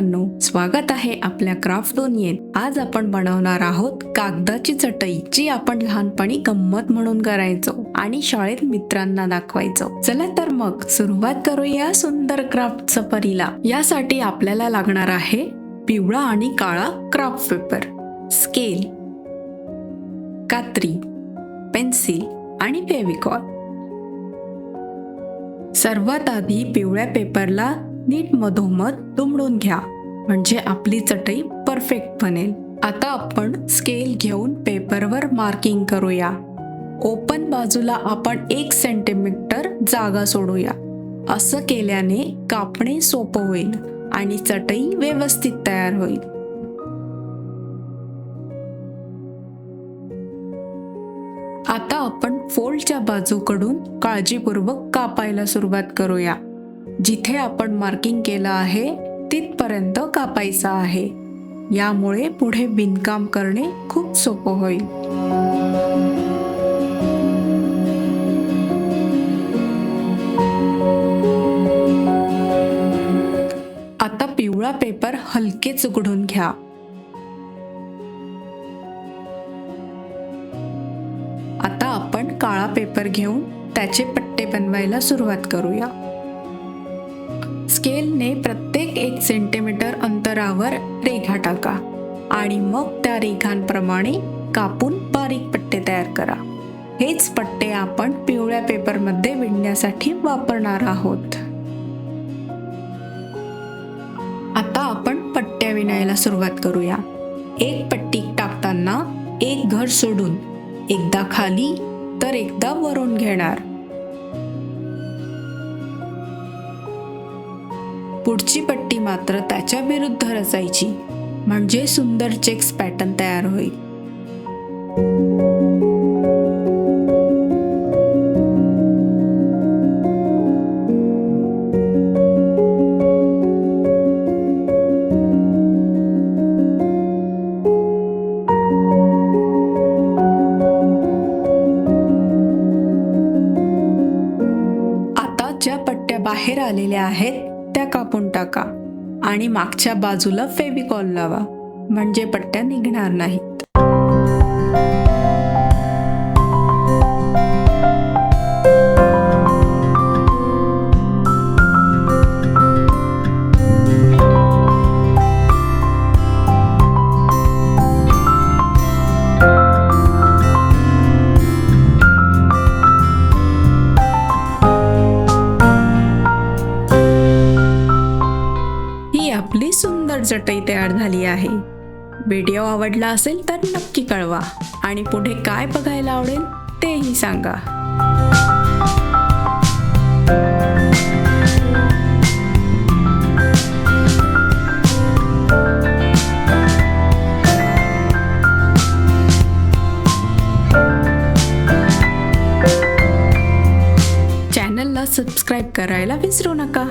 मित्रांनो स्वागत आहे आपल्या क्राफ्ट दोनियेत आज आपण बनवणार आहोत कागदाची चटई जी आपण लहानपणी गंमत म्हणून करायचो आणि शाळेत मित्रांना दाखवायचो. चला तर मग सुरुवात करूया सुंदर क्राफ्ट सफरीला यासाठी आपल्याला लागणार आहे पिवळा आणि काळा क्राफ्ट पेपर स्केल कात्री. पेन्सिल आणि फेविकॉल सर्वात आधी पिवळ्या पेपरला नीट मधोमध दुमडून घ्या. म्हणजे आपली चटई परफेक्ट बनेल. आता आपण स्केल घेऊन पेपरवर मार्किंग करूया. ओपन बाजूला आपण एक सेंटीमीटर जागा सोडूया. असं केल्याने कापणे सोपं होईल आणि चटई व्यवस्थित तयार होईल. आता आपण फोल्डच्या बाजूकडून काळजीपूर्वक कापायला सुरुवात करूया. जिथे आपण मार्किंग केलं आहे तिथपर्यंत कापायचं आहे. यामुळे पुढे बिनकाम करणे खूप सोपं होईल. आता पिवळा पेपर हलकेच उघडून घ्या. आता आपण काळा पेपर घेऊन त्याचे पट्टे बनवायला सुरुवात करूया. स्केलने प्रत्येक एक सेंटीमीटर अंतरावर रेघा टाका आणि मग त्या रेघांप्रमाणे कापून बारीक पट्टे तयार करा. हेच पट्टे आपण पिवळ्या पेपरमध्ये विणण्यासाठी वापरणार आहोत. आता आपण पट्ट्या विणायला सुरुवात करूया. एक पट्टी टाकताना एक घर सोडून एकदा खाली तर एकदा वरून घेणार. पुढची पट्टी मात्र त्याच्या विरुद्ध रचायची. म्हणजे सुंदर चेक्स पॅटर्न तयार होईल. आता ज्या पट्ट्या बाहेर आलेल्या आहेत कापून टाका आणि मागच्या बाजूला फेविकॉल लावा. म्हणजे पट्ट्या निघणार नाहीत. चटई तयार झाली आहे. व्हिडिओ आवडला असेल तर नक्की कळवा. आणि पुढे काय बघायला आवडेल तेही सांगा. चॅनलला सबस्क्राईब करायला विसरू नका.